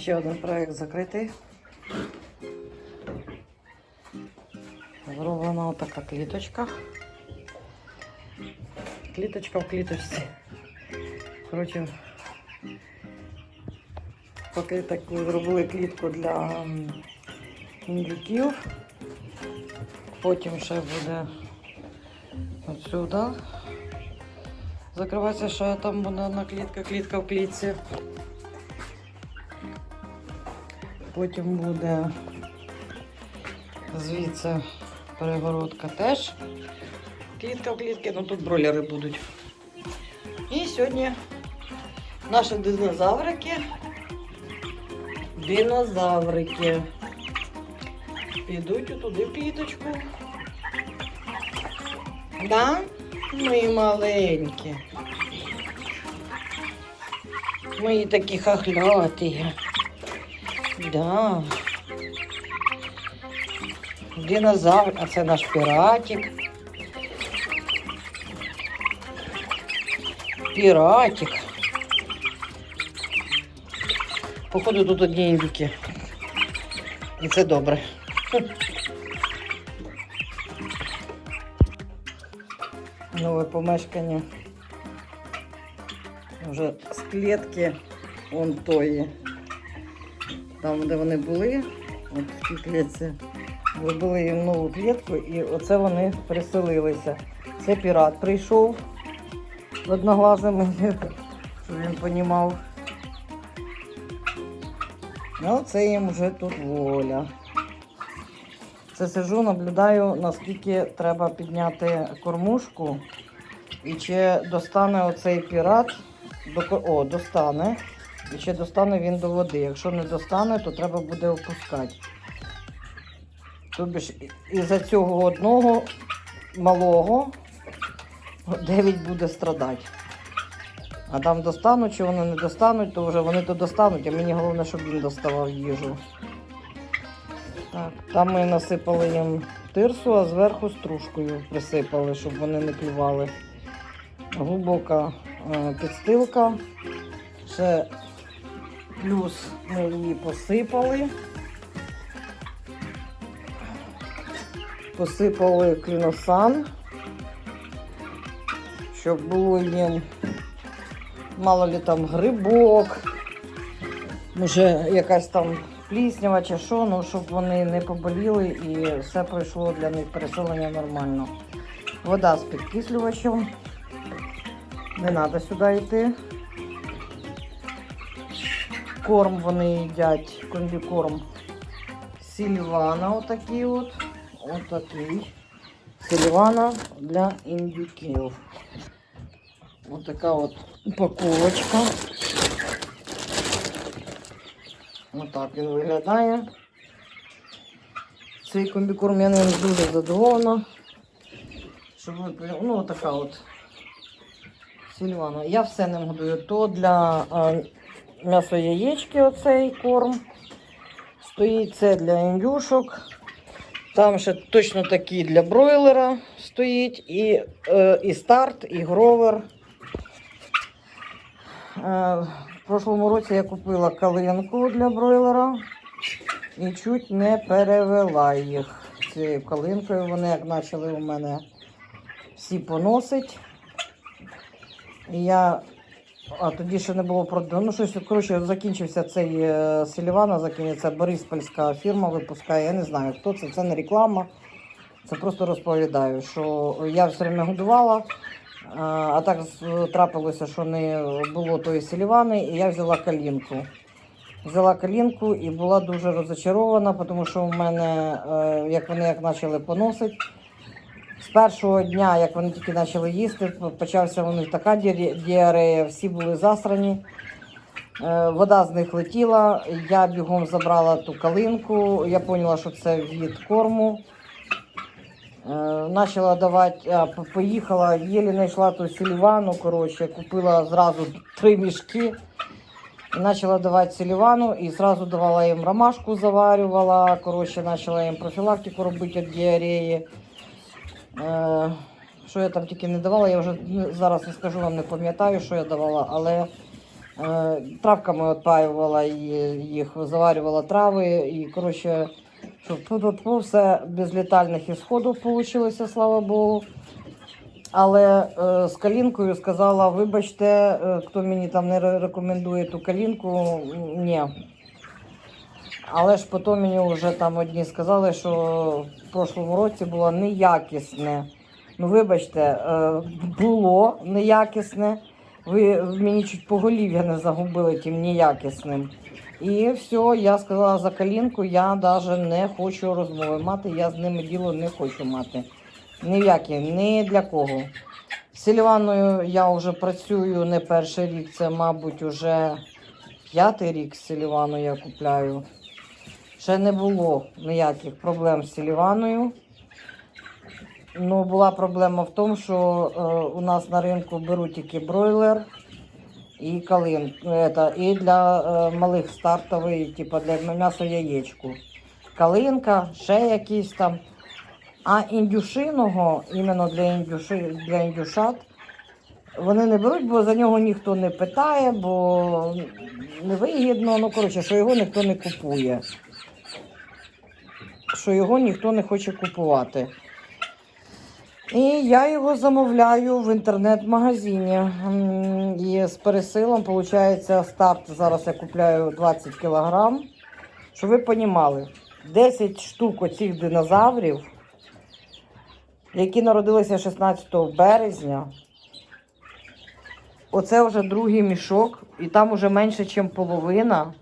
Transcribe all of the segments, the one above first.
Ще один проєкт закритий. Зроблена отака кліточка. Кліточка в кліточці. Коротше, поки таку зробили клітку для індюків. Потім ще буде отсюди. Закривається ще там буде одна клітка, клітка в клітці. Потім буде звідси перегородка теж. Клітка в клітці, ну тут бройлери будуть. І сьогодні наші динозаврики. Динозаврики. Підуть туди кліточку. Да? Мої маленькі. Мої такі хохлаті. Да. Динозавр, а це наш піратик. Піратик. Походу тут одні індюки. І це добре. Нове помешкання. Вже з клітки вон тої. Там, де вони були, от в тій клітці, зробили їм нову клітку і оце вони переселилися. Це пірат прийшов одноглазим, щоб він понімав. Ну, це їм вже тут воля. Це сижу, наблюдаю, наскільки треба підняти кормушку. І чи достане оцей пірат, о, достане. І чи достане він до води. Якщо не достане, то треба буде опускати. Тобі ж із-за цього одного малого 9 буде страдати. А там достануть, чи вони не достануть, то вже вони то достануть, а мені головне, щоб він доставав їжу. Так, там ми насипали їм тирсу, а зверху стружкою присипали, щоб вони не клювали. Глибока е, підстилка. Ще плюс ми її посипали. Посипали кліносан, щоб було їм мало ли там грибок, може якась там пліснява чи що, ну щоб вони не поболіли і все пройшло для них переселення нормально. Вода з підкислювачем. Не треба сюди йти. Корм вони їдять, комбікорм Сільвана, отакий от. Отакий. Сільвана для індюків. Отака от упаковочка. Отак він виглядає. Цей комбікорм я ним дуже задоволена. Щоб ви ну отака от Сільвана. Я все ним годую. То для а, м'ясо яєчки оцей корм. Стоїть це для індюшок. Там ще точно такий для бройлера стоїть. І, е, і старт, і гровер. Е, в прошлому році я купила калинку для бройлера і чуть не перевела їх цією калинкою. Вони як почали у мене всі поносить. Я. А тоді ще не було продано. Ну, щось, коротше, закінчився цей е, Селівана, закінчиться Бориспольська фірма випускає. Я не знаю, хто це, це не реклама. Це просто розповідаю, що я все время годувала, а, а так трапилося, що не було тої Селівани, і я взяла калінку. Взяла калінку і була дуже розочарована, тому що в мене, е, як вони як почали поносити, з першого дня, як вони тільки почали їсти, почався у них така діаре- діарея, всі були засрані. Е, Вода з них летіла, я бігом забрала ту калинку, я поняла, що це від корму. Е, Почала давати, поїхала, єлі знайшла ту сільвану, коротше, купила зразу три мішки. Почала давати селівану і зразу давала їм ромашку, заварювала. Коротше, почала їм профілактику робити від діареї. Е, що я там тільки не давала, я вже зараз не скажу вам, не пам'ятаю, що я давала, але Е, Травками відпаювала їх, заварювала трави. І, коротше, все без літальних ісходів вийшло, слава Богу. Але е, з калінкою сказала, вибачте, хто мені там не рекомендує ту калінку, ні. Але ж потім мені вже там одні сказали, що в прошлому році було неякісне. Ну, вибачте, е, було неякісне. Ви мені чуть поголів'я не загубили тим неякісним. І все, я сказала за калінку, я навіть не хочу розмови мати, я з ними діло не хочу мати. Ніякі, ні для кого. З Сільваною я вже працюю не перший рік, це, мабуть, вже п'ятий рік з я купляю. Ще не було ніяких проблем з Сільваною. Ну, була проблема в тому, що е, у нас на ринку беруть тільки бройлер і калин. Это, і для е, малих стартовий, типу для м'ясо яєчку. Калинка, ще якісь там. А індюшиного, іменно для, індюши, для індюшат, вони не беруть, бо за нього ніхто не питає, бо невигідно. Ну, коротше, що його ніхто не купує. Що його ніхто не хоче купувати. І я його замовляю в інтернет-магазині. І з пересилом, виходить, старт зараз я купляю 20 кілограм. Щоб ви розуміли, 10 штук оцих динозаврів, які народилися 16 березня. Оце вже другий мішок, і там вже менше, ніж половина.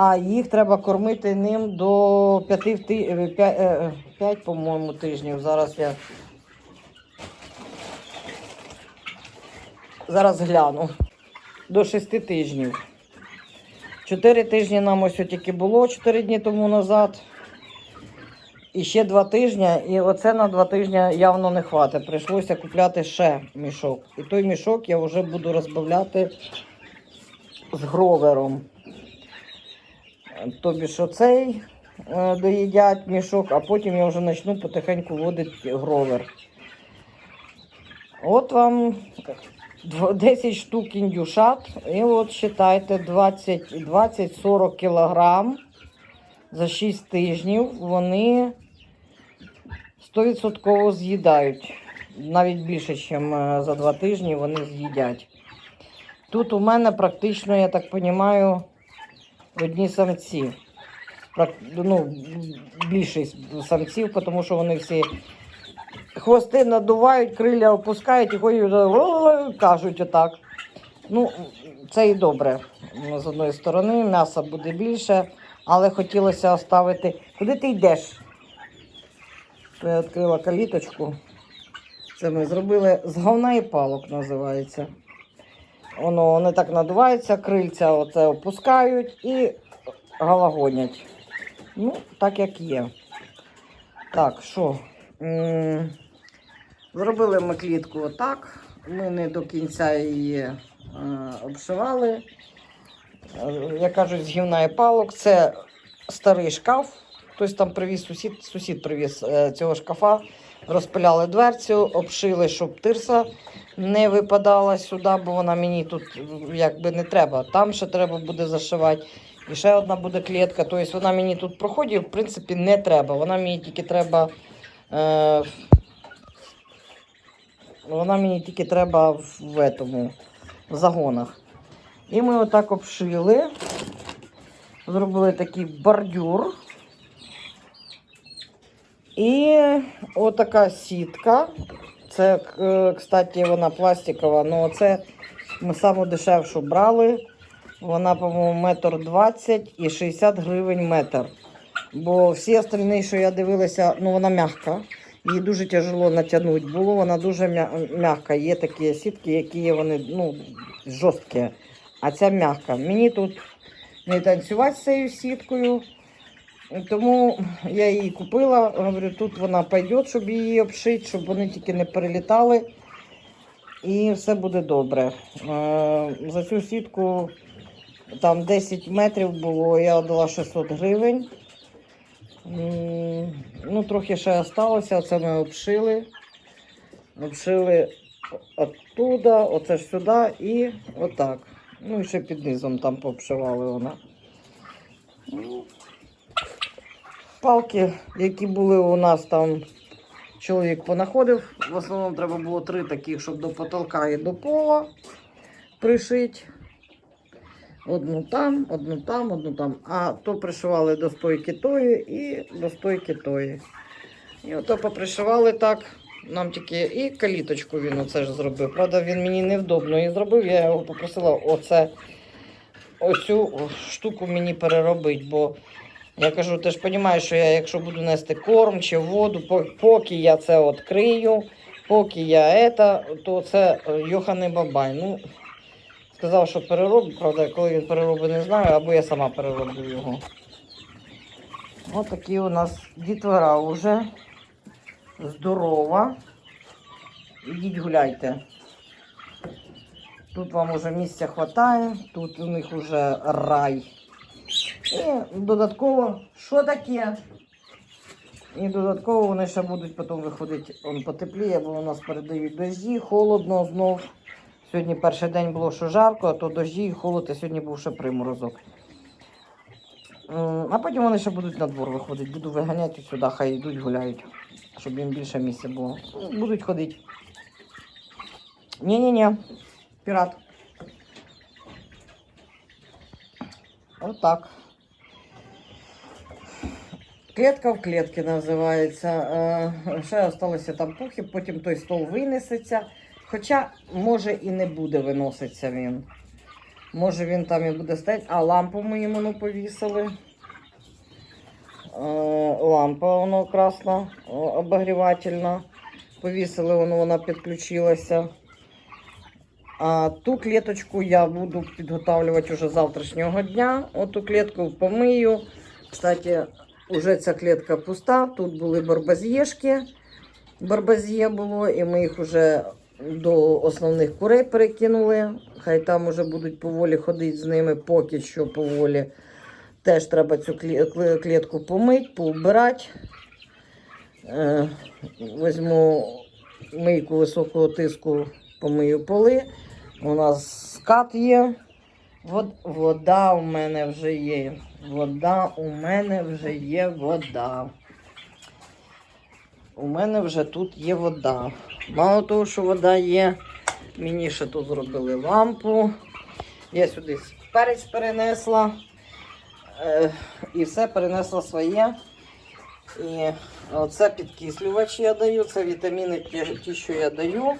А їх треба кормити ним до 5, 5, 5 по-моєму, тижнів. Зараз я зараз гляну. До 6 тижнів. 4 тижні нам ось тільки було 4 дні тому назад. І ще 2 тижні, і оце на 2 тижні явно не хватить. Прийшлося купляти ще мішок. І той мішок я вже буду розбавляти з гровером. Тобі що цей е, доїдять мішок, а потім я вже почну потихеньку вводити гровер. От вам 10 штук індюшат. І от вважайте 20-40 кілограм за 6 тижнів вони 100% з'їдають. Навіть більше, ніж за 2 тижні вони з'їдять. Тут у мене практично, я так розумію, одні самці. Ну, більшість самців, тому що вони всі хвости надувають, криля опускають і ходять, кажуть отак. Ну, це і добре. З одної сторони, м'яса буде більше, але хотілося оставити. Куди ти йдеш? Я відкрила каліточку. Це ми зробили з говна і палок, називається. Воно вони так надуваються, крильця оце опускають і галагонять. Ну, так як є. Так, що? Зробили ми клітку отак. Ми не до кінця її е, обшивали. Е, Як кажуть, з гівна і палок. Це старий шкаф. Хтось там привіз, сусід, сусід привіз е, цього шкафа. Розпиляли дверцю, обшили, щоб тирса не випадала сюди, бо вона мені тут якби не треба. Там ще треба буде зашивати. І ще одна буде клітка. Тобто вона мені тут проходить, в принципі, не треба. Вона мені тільки треба. Е, вона мені тільки треба в, в, в загонах. І ми отак обшили. Зробили такий бордюр. І отака сітка. Це, кстати, вона пластикова, але це ми саму дешевшу брали. Вона, по-моєму, метр двадцять і 60 гривень метр. Бо всі остальні, що я дивилася, ну вона м'яка. Її дуже тяжело натягнути було, вона дуже м'яка. Є такі сітки, які вони ну, жорсткі, а ця м'яка. Мені тут не танцювати з цією сіткою. Тому я її купила. Говорю, тут вона пойде, щоб її обшити, щоб вони тільки не перелітали. І все буде добре. Е, За цю сітку там 10 метрів було, я дала 600 гривень. Ну, трохи ще залишилося, це ми обшили. Обшили оттуда, оце ж сюди і отак. Ну і ще під низом там попшивали вона. Палки, які були у нас там, чоловік понаходив. В основному треба було три таких, щоб до потолка і до пола пришити. Одну там, одну там, одну там. А то пришивали до стойки тої і до стойки тої. І ото попришивали так. Нам тільки і каліточку він оце ж зробив. Правда, він мені невдобно її зробив. Я його попросила оце, оцю штуку мені переробити, бо я кажу, ти ж розумієш, що я, якщо буду нести корм чи воду, поки я це відкрию, поки я це, то це е, йоханий бабай. Ну, сказав, що переробить, правда, коли він переробить, не знаю, або я сама перероблю його. Ось такі у нас дітвора вже здорова. Ідіть гуляйте. Тут вам уже місця вистачає, тут у них уже рай. І додатково, що таке? І додатково вони ще будуть потім виходити он потепліє, бо у нас передають дожді, холодно знов. Сьогодні перший день було, що жарко, а то дожді і холод, а сьогодні був ще приморозок. А потім вони ще будуть на двор виходити. Буду виганяти сюди, хай йдуть гуляють, щоб їм більше місця було. Ну, Будуть ходити. Ні-ні-ні, пірат. Отак. Клетка в клетці називається. Ще залишилися там пухи, потім той стол винесеться. Хоча, може, і не буде виноситися він. Може він там і буде стояти. А лампу ми йому ну, повісили. Е, Лампа воно красна, обогрівательна. Повісили, воно вона підключилася. А ту клеточку я буду підготовлювати вже завтрашнього дня. Оту клетку помию. Кстати, уже ця клетка пуста. Тут були барбазєшки. Барбазє було, і ми їх вже до основних курей перекинули. Хай там уже будуть поволі ходити з ними, поки що поволі. Теж треба цю клітку помити, поубирати. Е, Візьму мийку високого тиску, помию поли. У нас скат є. Вода у мене вже є. Вода у мене вже є вода. У мене вже тут є вода. Мало того, що вода є, мені ще тут зробили лампу. Я сюди перець перенесла. Е, і все перенесла своє. І оце підкислювач я даю, це вітаміни ті, що я даю.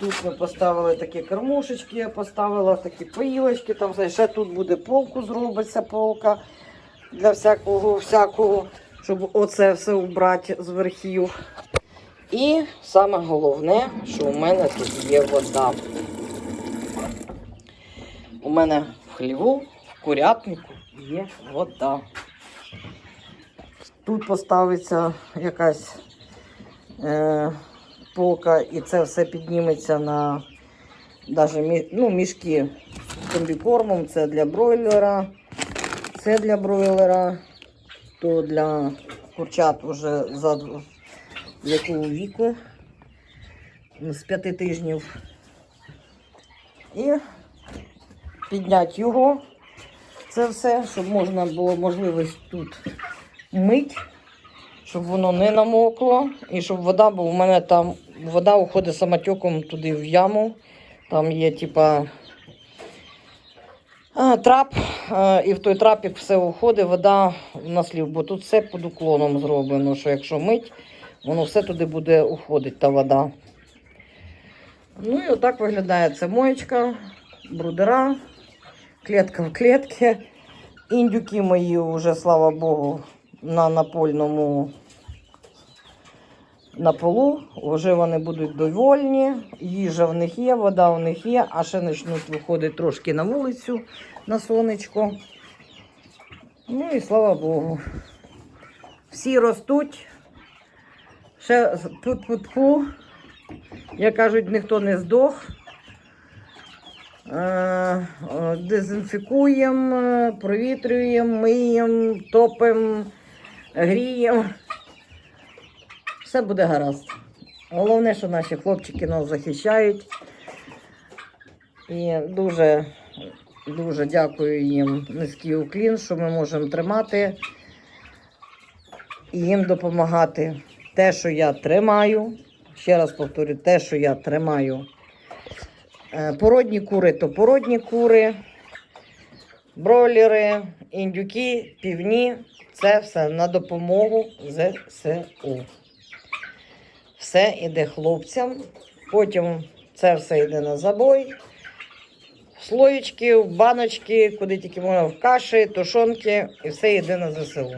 Тут ми поставили такі кормушечки, я поставила такі поїлочки, там ще тут буде полку, зробиться полка для всякого, всякого, щоб оце все убрати з верхів. І саме головне, що у мене тут є вода. У мене в хліву, в курятнику є вода. Тут поставиться якась е, полка, і це все підніметься на даже, ну, мішки з комбікормом. Це для бройлера, це для бройлера, то для курчат вже за якого віку з п'яти тижнів. І підняти його. Це все, щоб можна було можливість тут мить, щоб воно не намокло, і щоб вода, бо в мене там вода уходить самотеком туди в яму. Там є типа трап, і в той трапі все уходить, вода на слів, бо тут все під уклоном зроблено, що якщо мить, воно все туди буде уходити, та вода. Ну і отак виглядає це моєчка, брудера, клітка в клітці. Індюки мої вже, слава Богу, на напольному на полу. Вже вони будуть довольні. Їжа в них є, вода в них є, а ще почнуть виходити трошки на вулицю на сонечко. Ну і слава Богу. Всі ростуть. Ще пу-пу-пу. Як кажуть, ніхто не здох. Е, Дезінфікуємо, провітрюємо, миємо, топимо, гріємо. Все буде гаразд. Головне, що наші хлопчики нас захищають. І дуже, дуже дякую їм низький уклін, що ми можемо тримати і їм допомагати. Те, що я тримаю, ще раз повторю, те, що я тримаю. Е, Породні кури то породні кури, бройлери, індюки, півні це все на допомогу ЗСУ. Все йде хлопцям, потім це все йде на забой. Слоєчки, в баночки, куди тільки можна, в каші, тушонки, і все йде на ЗСУ.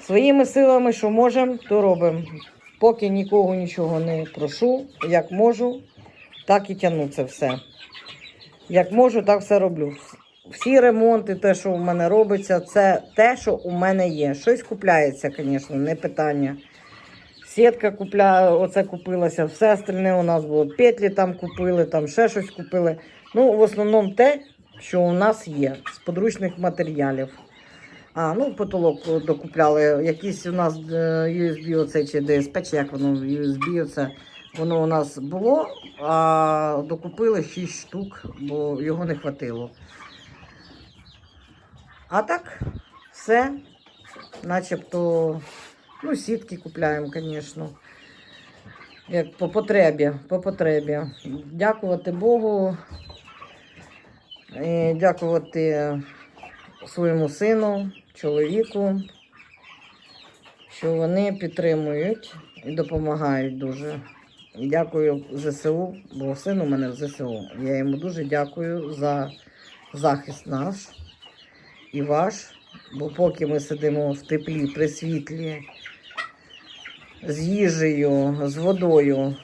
Своїми силами, що можемо, то робимо. Поки нікого нічого не прошу, як можу, так і тягну це все. Як можу, так все роблю. Всі ремонти, те, що у мене робиться, це те, що у мене є. Щось купляється, звісно, не питання. Сітка купля, оце купилася, все остальне у нас було. Петлі там купили, там ще щось купили. Ну, в основному те, що у нас є з подручних матеріалів. А, ну, потолок докупляли. Якийсь у нас е, USB оце чи DSP, чи як воно USB оце. Воно у нас було, а докупили 6 штук, бо його не хватило. А так, все, начебто, ну, сітки купляємо, звісно. Як по потребі, по потребі. Дякувати Богу. І дякувати своєму сину, чоловіку, що вони підтримують і допомагають дуже. Дякую ЗСУ, бо син у мене в ЗСУ. Я йому дуже дякую за захист наш і ваш. Бо поки ми сидимо в теплі, при світлі, з їжею, з водою,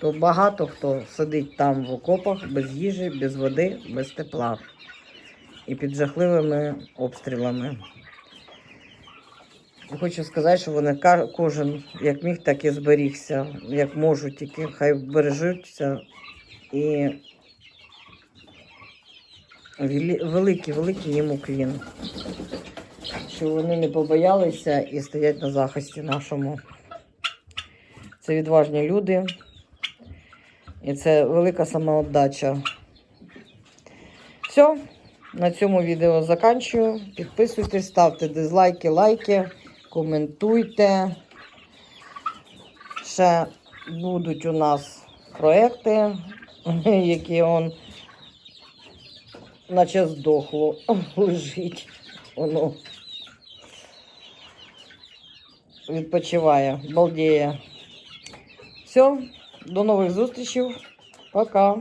то багато хто сидить там в окопах без їжі, без води, без тепла і під жахливими обстрілами. Хочу сказати, що вони кожен як міг, так і зберігся, як можуть, тільки хай бережуться. І великий, великий їм уклін. Що вони не побоялися і стоять на захисті нашому. Це відважні люди. І це велика самоотдача. Все, на цьому відео заканчую. Підписуйтесь, ставте дизлайки, лайки, коментуйте. Ще будуть у нас проекти, які он наче здохло лежить. Воно відпочиває, балдіє. Все, до нових зустрічей. Пока.